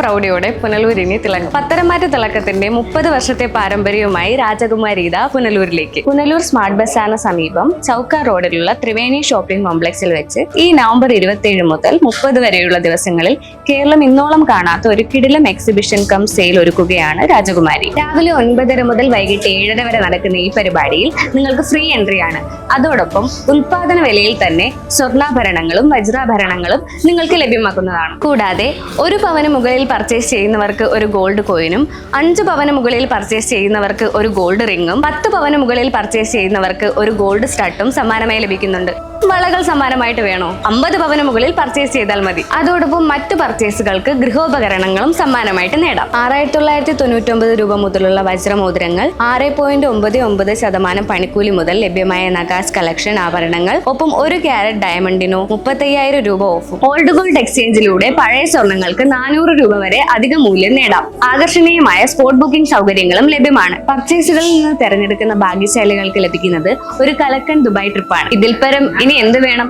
പ്രൗഢിയോടെ പുനലൂരിനെ തിളങ്ങും. പത്തരമാറ്റ തിളക്കത്തിന്റെ മുപ്പത് വർഷത്തെ പാരമ്പര്യവുമായി രാജകുമാരി ഇത പുനലൂരിലേക്ക്. പുനലൂർ സ്മാർട്ട് ബസ്സാണ് സമീപം. ചൗക്ക റോഡിലുള്ള ത്രിവേണി ഷോപ്പിംഗ് കോംപ്ലക്സിൽ വെച്ച് ഈ നവംബർ ഇരുപത്തിയേഴ് മുതൽ മുപ്പത് വരെയുള്ള ദിവസങ്ങളിൽ കേരളം ഇന്നോളം കാണാത്ത ഒരു കിടിലം എക്സിബിഷൻ കം സെയിൽ ഒരുക്കുകയാണ് രാജകുമാരി. രാവിലെ ഒൻപതര മുതൽ വൈകിട്ട് ഏഴര വരെ നടക്കുന്ന ഈ പരിപാടിയിൽ നിങ്ങൾക്ക് ഫ്രീ എൻട്രി ആണ്. അതോടൊപ്പം ഉൽപാദന വിലയിൽ തന്നെ സ്വർണാഭരണങ്ങളും വജ്രാഭരണങ്ങളും നിങ്ങൾക്ക് ലഭ്യമാക്കുന്നതാണ്. കൂടാതെ ഒരു പവന് മുകളിൽ പർച്ചേസ് ചെയ്യുന്നവർക്ക് ഒരു ഗോൾഡ് കോയിനും അഞ്ച് പവന് മുകളിൽ പർച്ചേസ് ചെയ്യുന്നവർക്ക് ഒരു ഗോൾഡ് റിങ്ങും പത്ത് പവന് മുകളിൽ പർച്ചേസ് ചെയ്യുന്നവർക്ക് ഒരു ഗോൾഡ് സ്റ്റട്ടും സമ്മാനമായി ലഭിക്കുന്നുണ്ട്. വളകൾ സമ്മാനമായിട്ട് വേണോ? അമ്പത് പവന് മുകളിൽ പർച്ചേസ് ചെയ്താൽ മതി. അതോടൊപ്പം മറ്റു പർച്ചേസുകൾക്ക് ഗൃഹോപകരണങ്ങളും സമ്മാനമായിട്ട് നേടാം. ആറായിരത്തി തൊള്ളായിരത്തി തൊണ്ണൂറ്റി ഒമ്പത് രൂപ മുതലുള്ള വജ്രമോതിരങ്ങൾ ആറ് പോയിന്റ് ഒമ്പത് ഒമ്പത് ശതമാനം പണിക്കൂലി മുതൽ ലഭ്യമായ നഗാസ് കളക്ഷൻ ആഭരണങ്ങൾ ഒപ്പം ഒരു ക്യാരറ്റ് ഡയമണ്ടിനോ മുപ്പത്തയ്യായിരം രൂപ ഓഫും. ഓൾഡ് ഗോൾഡ് എക്സ്ചേഞ്ചിലൂടെ പഴയ സ്വർണങ്ങൾക്ക് നാനൂറ് രൂപ വരെ അധിക മൂല്യം നേടാം. ആകർഷണീയമായ സ്പോട്ട് ബുക്കിംഗ് സൗകര്യങ്ങളും ലഭ്യമാണ്. പർച്ചേസുകളിൽ നിന്ന് തെരഞ്ഞെടുക്കുന്ന ഭാഗ്യശാലികൾക്ക് ലഭിക്കുന്നത് ഒരു കലക്കൻ ദുബായ് ട്രിപ്പാണ് ഇതിൽ പരം ഇനി എന്ത് വേണം?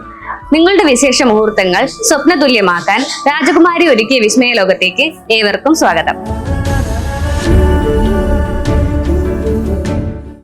നിങ്ങളുടെ വിശേഷ മുഹൂർത്തങ്ങൾ സ്വപ്നതുല്യമാക്കാൻ രാജകുമാരി ഒരുക്കിയ വിസ്മയ ലോകത്തേക്ക് ഏവർക്കും സ്വാഗതം.